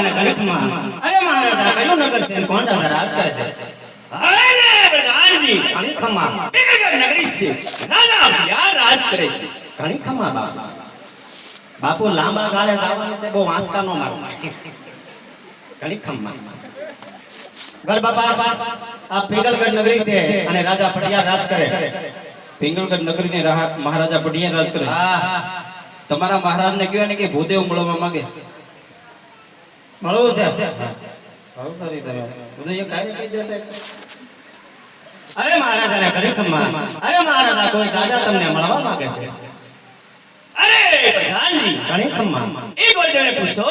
મહારાજાને ગણિતમાં અરે મહારાજા કયું નગર છે? કોણ રાજ કરે છે? અરે પ્રધાનજી ઘણી ખમા નગરી છે. રાજા યાર રાજ કરે છે. ઘણી ખમા બાપુ. બાપુ લાંબા ગાળે જવાનું છે બહુ વાંસકા નો મારો. ઘણી ખમા ગર બાપા આ પિંગલગઢ નગરી છે અને રાજા પટિયા રાજ કરે. પિંગલગઢ નગરીને રાહ- મહારાજા પટિયા રાજ કરે. હા. તમારા મહારાજને કહેવાય ને કે ભૂદેવ મળવા માંગે. મળવું છે. બહુ ખરી તમે. બધું એ કાર્ય કહી દેશે અરે ખમા અરે મહારાજા કોઈ દાદા તમને મળવા માંગે છે? અરે પ્રધાનજી. ઘણી ખમા એ ગોરદેવને પૂછો.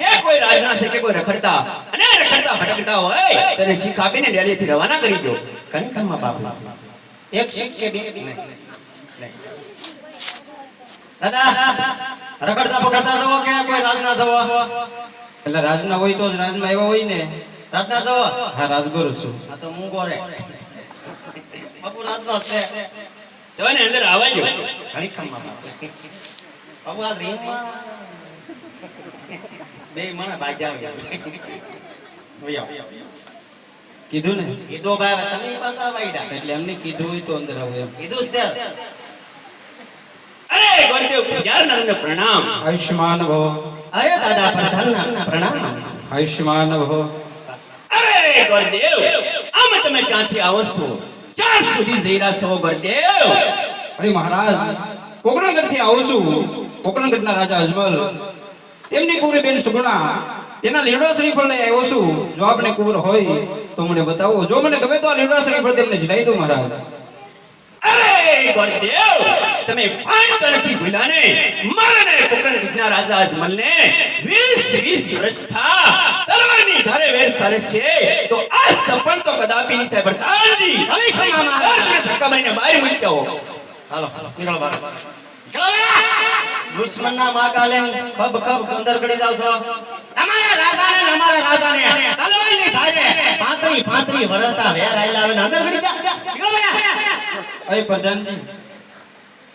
કે કોઈ રાજના છે કે કોઈ રખડતા? અને રખડતા ભટકતા હોય તેને શીખ આપીને ડેલીથી રવાના કરી દો. ઘણી ખમા બાપુ. એક શીખ છે બે? નહીં. દાદા રખડતા પકડતા જવો કે કોઈ રાજના જવો એટલે રાજના હોય તો જ રાજમાં આવ્યા હોય ને. રાજના તો. હા રાજગુરુ છું. આ તો હું ગોરે બાપુ રાજનો છે. તો ને અંદર આવવા જો ઘણી ખમ્મા બાપુ આ રીંગમાં? બે મને બાજા કીધું ને? કીધો ભાઈ તમે પાછા વાઈડા એટલે એમને કીધું હોય તો અંદર આવું એમ. કીધું છે. અરે ગોરદેવ પૂજારના તમને પ્રણામ? આયુષ્માન ભવ. અરે દાદા પ્રધાન પ્રણામ. આયુષ્માન ભવ. અરે ગોરદેવ આમ તમે ક્યાંથી આવો છો? ક્યાં સુધી જઈ રહ્યા છો ગોરદેવ? અરે મહારાજ કોકણગઢથી આવું છું. કોકણગઢ ના રાજા અજમલ. તેમની કુંવરી બેન સુગુણા. તેના લીમડા શ્રીફળ લઈ આવ્યો છું. જો આપને કુંવર હોય તો મને બતાવો. જો મને ગમે તો આ લીમડા શ્રીફળ તેમને જલાઈ દો મહારાજ. અરે ગોરદેવ તમે પાંચ ભૂલાને. મારને કોકણ વિજ્ઞા રાજા અજમલને વીસ વીસ વર્ષ થા. તલવારની ધારે વેર સારે છે. તો આ સફળ તો કદાપી નહીં થાય પ્રધાનજી અરે ખમા મહારાજ. ધક્કા મારીને બહાર મૂકી હાલો નીકળો બહાર. દુશ્મનના માગાલે ખબ ખબ અંદર પડી જાવ છો. અમારા રાજાને ને અમારા રાજાને. તલવારની ધારે પાંત્રી પાંત્રી વરસતા વેર આયલા આવે અંદર ગળી જા નીકળો. અય પ્રધાનજી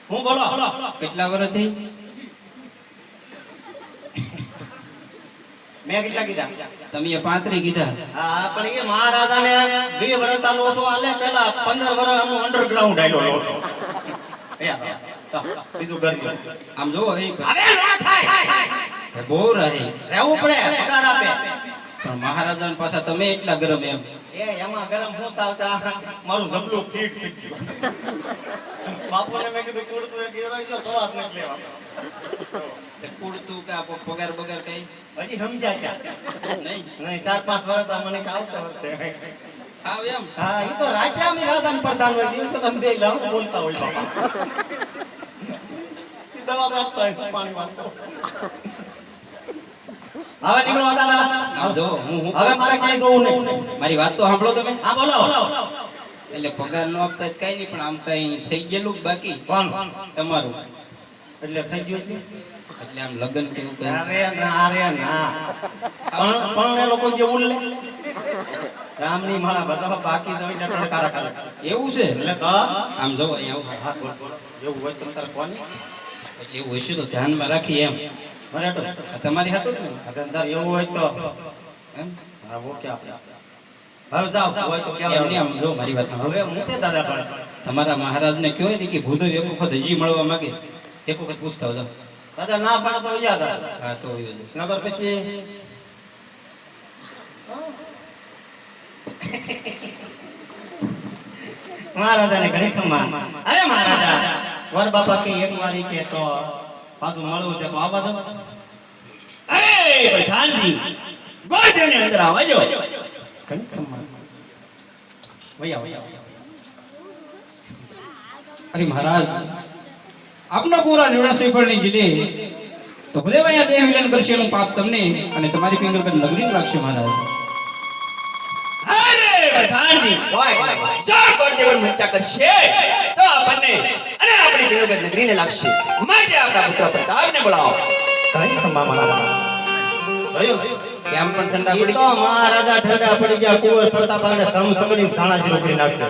હું બોલો? કેટલા વર્ષ થઈ મેં કેટલા કીધા? તમે પાંત્રી કીધા. હા પણ એ મહારાજાને બે વરસતા લોસો આલે પેલા પંદર વર્ષ અંડરગ્રાઉન્ડ આયલો લોસો. બીજું ઘર ઘર. આમ જોવો એ ના બહુ રહે રહેવું પડે પગાર આપે. પણ મહારાજા પાછા તમે એટલા ગરમ એમ. એ એમાં ગરમ ફૂસ આવતા મારું જબલું ફીટ થઈ ગયું. બાપુને મેં કીધું કુડતું એક હીરો ગયો સવાસ નથી લેવા. કુડતું કે આપો પગાર બગાર કઈ? હજી સમજ્યા છે નહીં. નહીં ચાર પાંચ વર્ષ મને કાવતો વર્ષે આવ એમ? હા એ તો રાજા અમે રાજા પ્રધાન હોય દિવસે તમે બે લવ બોલતા હોય બાપા. દવા આપતા હોય પાણી વાળતો. હવે નીકળો દાદા. આમ જો હું હવે મારે ક્યાંય જવું નહીં. મારી વાત તો સાંભળો તમે. હા બોલો એટલે પગાર નો આપતા કઈ નહીં પણ આમ કઈ થઈ ગયેલું બાકી. કોણ? તમારું. એટલે થઈ ગયું છે? એટલે આમ લગ્ન કેવું કે અરે ના રે ના પણ પણ એ લોકો જે ઉલ્લે રામની માળા બધા બાકી તો ટણકારા કરે એવું છે? એટલે તો આમ જો અહીંયા આવું. હા બોલ બોલ. એવું હોય તો તારે કોની? એટલે એવું હશે તો ધ્યાનમાં રાખી એમ. મને તો તમારી ને અગંધાર એવું હોય તો. એમ? હા ઓકે આપણે. હવે જાઓ હોય તો એમ નહીં, આમ જો મારી વાત હવે હું છે દાદા પણ તમારા મહારાજને કહો ને કે ભૂદો એક વખત હજી મળવા માંગે. એક વખત પૂછતા જાઓ. દાદા ના પાડે તો આવે. હા તો નગર પછી મહારાજાને ઘણી ખમા. અરે મહારાજા વર બાપા કે એક વારી કે તો પાછું મળવું છે તો આવવા દો અરે પ્રધાનજી અંદર આવજો વૈયા વૈયા. અરે મહારાજ આપના પૂરા નિવડા શ્રીફળની જીલે તો ભાઈ અહીંયા દેહ વિલન કરશે એનું પાપ તમને અને તમારી પિંગલગઢ નગરી લાગશે મહારાજ. અરે ચાર ગોરદેવ મહેતા કરશે. તો આપણને અને આપણી દેવગઢ નગરીને લાગશે. માટે આપણા પુત્ર પ્રતાપને બોલાવો. ઘણી ખમા મારા? કેમ પણ ઠંડા પડી તો મહારાજા ઠંડા પડી ગયા કુંવર પ્રતાપ અને ધમ સગડી ધાણા જીરું કરી નાખશે.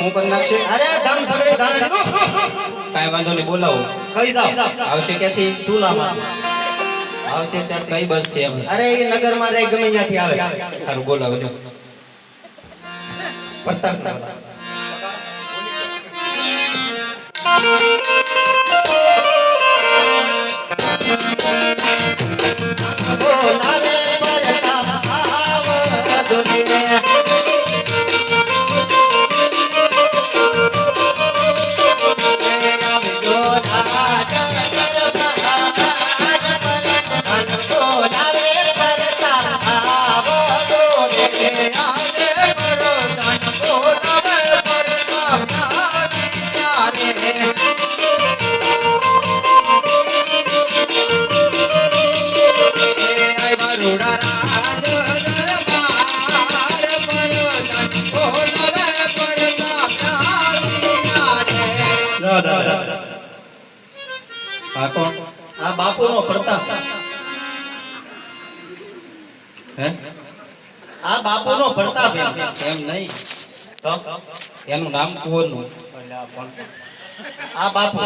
હું કરી નાખશે? અરે ધમ સગડી ધાણા જીરું. કાંઈ વાંધો નહીં બોલાવો. કહી જાઓ. આવશે ક્યાંથી? સુલામાં. આવશે ત્યાં કઈ બસથી એમ. અરે એ નગરમાં રે ગમે ત્યાંથી આવે. તારું બોલાવો જો પ્રતાપ બોલાવે આ બાપુનો ભરતા એમ. નહીં. તો? એનું નામ કોનું આ બાપુ.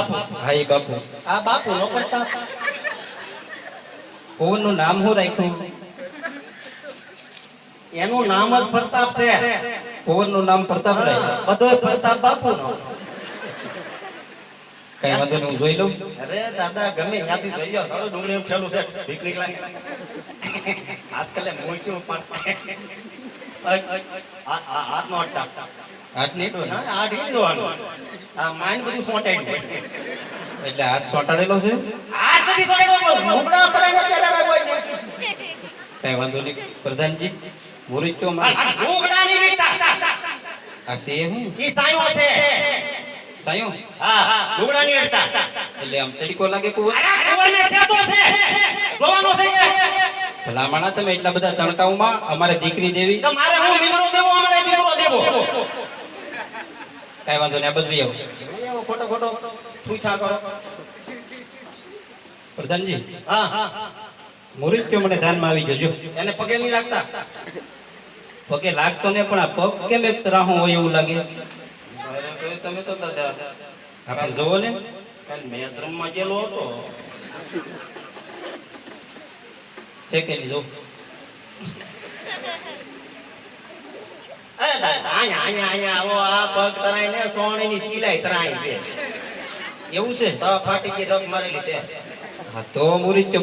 હા એ બાપુ. આ બાપુનો ભરતા કોનું નામ શું રાખ્યું? એનું નામ જ પ્રતાપ છે. કોનું નામ પ્રતાપ રાખ્યું. બધો પ્રતાપ બાપુનો. કઈ વાંધો નહીં હું જોઈ લઉં. અરે દાદા ગમે ત્યાંથી જોઈ જાઓ તારો ડુંગળી એમ ઠેલું છે. પિકનિક લાગે. આજકાલ એ મૂછું પણ. આ- નો અટકા હાથ નહીં ડોલે. હા, આ ઢીલી જોવાનું આ માઇન્ડ બધું સોંટાઈ ગયું. એટલે હાથ ચોંટાડેલો છે? હાથ નથી સોંટાડ્યો, પણ લુગડા પહેરાવ્યા કોઈ. કઈ વાંધો નહીં પ્રધાનજી મુરીચો આ- માં આ લુગડા નહીં વીકતા. આ સેમ ઈ સાયો છે. સાયો? હા લુગડા ની અડતા. એટલે આમ તડકો લાગે કુંવર કુંવરને સેતો છે. ગોવાનો છે ભલામણા તમે એટલા બધા તણકાવમાં અમારે દીકરી દેવી. તો મારે હું મીંડળો દેવો અમારે દીકરો દેવો? કઈ વાંધો નહીં આ બધું આવો. ખોટો ખોટો. થૂથા કરો. પ્રધાનજી. હા હા હા. કે મને ધ્યાનમાં આવી જજો એને પગે નહીં લાગતા. પગે લાગતો ને પણ આ પગ કેમ એક તરાહો હોય એવું લાગે? તમે તો દાદા આપણે જોવો ને? કાલ મેચ રમવા ગયેલો હતો. છે કે જો એવું છે? તો ફાટી ગઈ રફ મારેલી છે. હા તો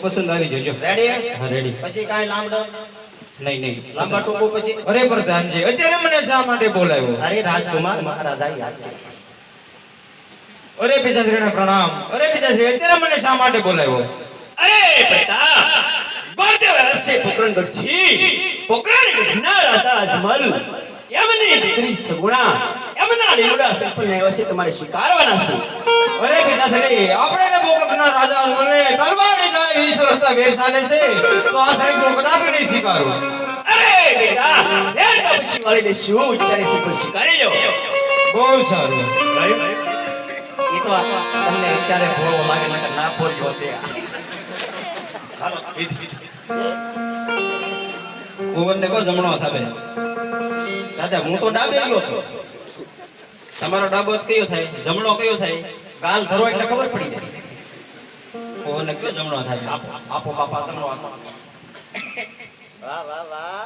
પસંદ આવી જજો. રેડી હા રેડી પછી કાંઈ લાંબડો નહીં નહીં. લાંબા ટૂંકું પછી? અરે પ્રધાનજી અત્યારે મને શા માટે બોલાવ્યો? અરે રાજકુમાર મહારાજા યાદ. અરે પિતાશ્રીને પ્રણામ. અરે પિતાશ્રી અત્યારે મને શા માટે બોલાવ્યો? અરે પિતા ગોરદેવ હશે પોકરણ ગઢના રાજા અજમલ એમની દીકરી સગુણા એમના લીવડા સંપન્ન છે તમારે સ્વીકારવાના છે. અરે પિતાશ્રી આપણે ને ભૂકંપના રાજા મને તલવારની તારે ઈશ્વર વેર વેસાલે છે તો આ શરીર કદાપી નહીં શિકારો અરે બેટા તો પછી વાળી દેશું ત્યારે સ્વીકારી લો બહુ સારું. એ તો તમને વિચારે ભોળો લાગે માટે ના ફોર્યો છે હાલો કુંવરને કહો જમણો થાવે દાદા હું તો ડાબે ગયો છું. તમારો ડાબો કયો થાય? જમણો કયો થાય? ગાલ ધરો એટલે ખબર પડી જાય. કુંવરને કયો જમણો થાય આપો? આપો બાપા જમણો આપો વાહ વાહ વાહ.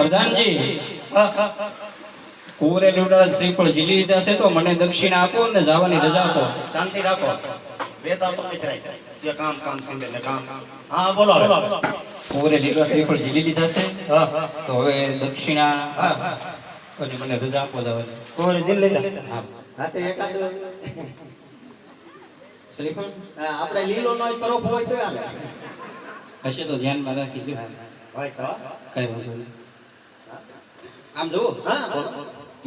પ્રધાનજી. કુંવરે લીવડા શ્રીફળ ઝીલી લીધા છે તો મને દક્ષિણા આપો ને જવાની રજા આપો. શાંતિ રાખો. બેસા તો બેસાય જે કામ કામ સિંધે ને કામ. હા બોલો. કુંવરે લીવડા શ્રીફળ ઝીલી લીધા છે. તો હવે દક્ષિણા અને મને રજા આપો જવાની. જીલ લઈ હા. હા તે એકાદ શ્રીફળ હા, આપણે લીલો નો તરફ હોય તો હાલે. હશે તો ધ્યાનમાં રાખી તો. કઈ વાંધો નહીં. આમ જુઓ.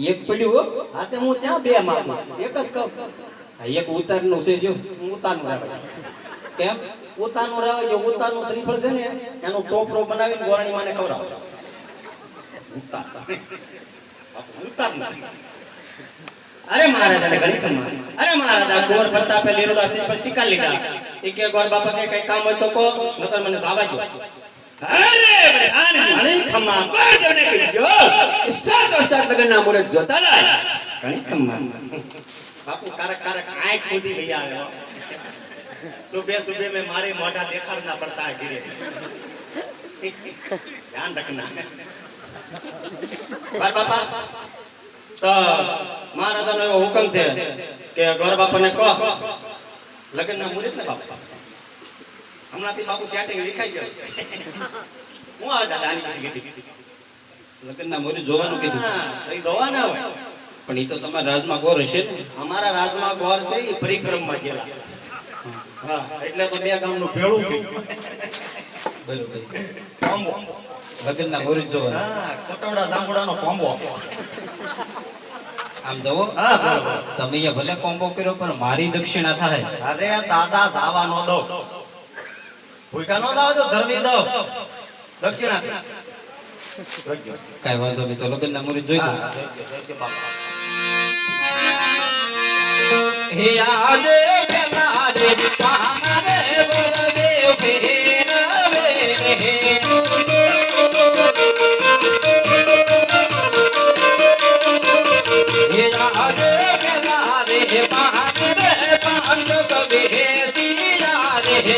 એક પડ્યું હો. હા તે હું ત્યાં બે માં. એક જ કહું. એક ઉતારનું છે જો. ઉતારનું કેમ? ઉતારનું રહેવા જો ઉતારનું શ્રીફળ છે ને એનો ટોપરો બનાવીને ગોરાણી માને ખવડાવો. ઉતાર. ઉતાર અરે મહારાજાને ઘણી ખમ્મા અરે મહારાજા ગોર ફરતા પે લીલો રાશિ પર શિકાર લીધા. એ કે ગોર બાપા કે કઈ કામ હોય તો કહો નકર મને જાવા દો અરે આને મોઢા દેખાડના પડતા હે ઘરે. ધ્યાન રખના. બાર બાપા તો મહારાજાનો એવો હુકમ છે કે ગોર બાપાને કહો લગનના મુરે ને બાપા. હમણાંથી બાપુ સેટિંગ વિખાઈ ગયો. હું આ દાદા આની કીધી લગ્નના મોરે જોવાનું કીધું. એ જોવા ના હોય. પણ એ તો તમારા રાજમાં ગોર હશે ને? અમારા રાજમાં ગોર છે એ પરિક્રમમાં ગયેલા હા એટલે તો બે ગામનું ભેળું કે બરોબર. કોમ્બો. લગ્નના મોરે જોવાનું. હા કોટવડા જાંબુડાનો કોમ્બો આમ જવો હા તમે અહીંયા ભલે કોમ્બો કર્યો પણ મારી દક્ષિણા થાય. અરે દાદા જાવા નો દો. ભૂકા નો દાવ તો ધરવી દો દક્ષિણા. કાંઈ વાંધો નહીં તો લગ્નના મુરી જોઈ દો હે આજે પેલા રે પાના રે બળદેવ ફેરવે હે. આજે પેલા રે પાન રે પાંચ કવે સિયા રે